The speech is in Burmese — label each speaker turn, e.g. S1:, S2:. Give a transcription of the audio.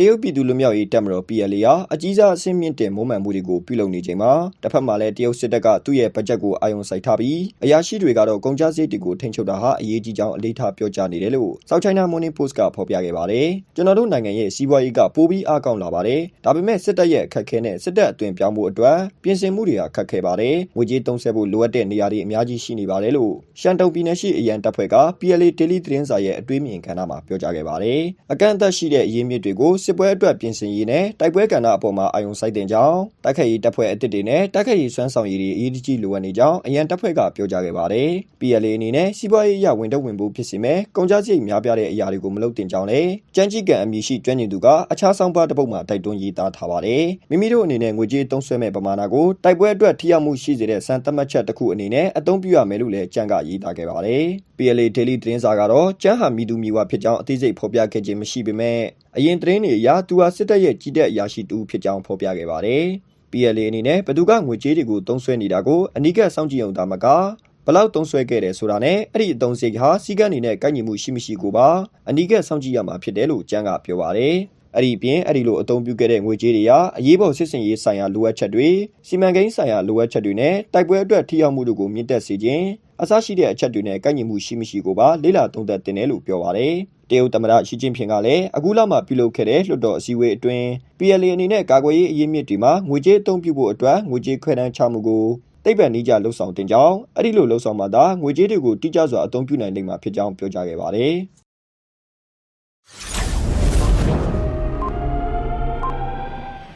S1: တရုတ်ပြည်သူလူမျိုးရေးတပ်မတော် PLA ဟာအကြီးစားအဆင့်မြင့်တင်မုံမှန်မှုတွေကိုပြုလုပ်နေချိန်မှာတစ်ဖက်မှာလည်းတရုတ်စစ်တပ်ကသူ့ရဲ့ဘတ်ဂျက်ကိုအာရုံစိုက်ထားပြီးအရာရှိတွေကတော့ကုန်ကျစရိတ်တွေကိုထိန်းချုပ်တာဟာအရေးကြီးကြောင်းအလေးထားပြောကြားနေတယ်လို့ South China Morning Post ကဖော်ပြခဲ့ပါတယ်။ကျွန်တော်တို့နိုင်ငံရဲ့စီးပွားရေးကပိုပြီးအားကောင်းလာပါတယ်။ဒါပေမဲ့စစ်တပ်ရဲ့အခက်အခဲနဲ့စစ်တပ်အသွင်ပြောင်းမှုအတွက်ပြင်ဆင်မှုတွေဟာခက်ခဲပါတယ်။ငွေကြေးသုံးစွဲဖို့လိုအပ်တဲ့နေရာတွေအများကြီးရှိနေပါတယ်လို့ရှန်တုံပြည်နယ်ရှိအရန်တပ်ဖွဲ့က PLA Daily သတင်းစာရဲ့အတွေးမြင်ကဏ္ဍမှာပြောကြားခဲ့ပါတယ်။အကန့်အသတ်ရှိတဲ့အရေးမြစ်တွေကိုစစ်ပွဲအတွက်ပြင်ဆင်ရေးနဲ့တိုက်ပွဲကဏ္ဍအပေါ်မှာအာရုံစိုက်တင်ကြောင်းတိုက်ခိုက်ရေးတပ်ဖွဲ့အသစ်တွေနဲ့တိုက်ခိုက်ရေးစွမ်းဆောင်ရည်တွေအရေးကြီးလိုအပ်နေကြောင်းအရန်တပ်ဖွဲ့ကပြောကြားခဲ့ပါတယ်။ PLA အနေနဲ့စီးပွားရေးအရဝင်တော့ဝင်ဖို့ဖြစ်စီမဲ့ကုန်ကျစရိတ်များပြားတဲ့အရာတွေကိုမလုပ်တင်ကြောင်းလည်းကြမ်းကြီးကံအမည်ရှိကျွမ်းကျင်သူကအခြားဆောင်ပါတစ်ပုဒ်မှာတိုက်တွန်းရေးသားထားပါတယ်။မိမိတို့အနေနဲ့ငွေကြေးသုံးစွဲမဲ့ပမာဏကိုတိုက်ပွဲအတွက်ထိရောက်မှုရှိစေတဲ့စံသတ်မှတ်ချက်တစ်ခုအနေနဲ့အသုံးပြုရမယ်လို့လည်းကြံကရေးသားခဲ့ပါတယ်။ PLA Daily သတင်းစာကတော့ကျန်းဟာမိသူမိဝဖြစ်ကြောင်းအသေးစိတ်ဖော်ပြခဲ့ခြင်းမရှိပေမဲ့အရင်သတင်းတွေအရသူဟာစစ်တပ်ရဲ့ကြီးတဲ့အရာရှိတူဖြစ်ကြောင်းဖော်ပြခဲ့ပါတယ်။ PLA အနေနဲ့ဘသူကငွေကြေးတွေကိုသုံးစွဲနေတာကိုအနိကစောင့်ကြည့်အောင်ဒါမကဘလောက်သုံးစွဲခဲ့တယ်ဆိုတာနဲ့အဲ့ဒီအသုံးစရိတ်ဟာစီးကန်းနေနဲ့ကိုက်ညီမှုရှိမရှိကိုပါအနိကစောင့်ကြည့်ရမှာဖြစ်တယ်လို့ကျန်းကပြောပါတယ်။အဲ့ဒီအပြင်အဲ့ဒီလိုအသုံးပြုခဲ့တဲ့ငွေကြေးတွေဟာအရေးပေါ်စစ်စင်ရေးဆိုင်ရာလိုအပ်ချက်တွေစီမံကိန်းဆိုင်ရာလိုအပ်ချက်တွေနဲ့တိုက်ပွဲအတွက်ထိရောက်မှုတို့ကိုမြင့်တက်စေခြင်းအစရှိတဲ့အချက်တွေနဲ့ကိုက်ညီမှုရှိမရှိကိုပါလေ့လာသုံးသပ်တင်တယ်လို့ပြောပါတယ်။ တရုတ်သမ္မတရှီကျင်းဖျင်ကလည်းအခုလမှပြုလုပ်ခဲ့တဲ့လွှတ်တော်အစည်းအဝေးအတွင်း PLA အနေနဲ့ကာကွယ်ရေးအရေးမြစ်တွေမှာငွေကြေးအသုံးပြုဖို့အတွက်ငွေကြေးခွဲတန်းချမှုကိုတိတ်ပံနီးကြလှုပ်ဆောင်တင်ကြောင်းအဲ့ဒီလိုလှုပ်ဆောင်မှသာငွေကြေးတွေကိုတိကျစွာအသုံးပြုနိုင်လိမ့်မှာဖြစ်ကြောင်းပြောကြားခဲ့ပါတယ်။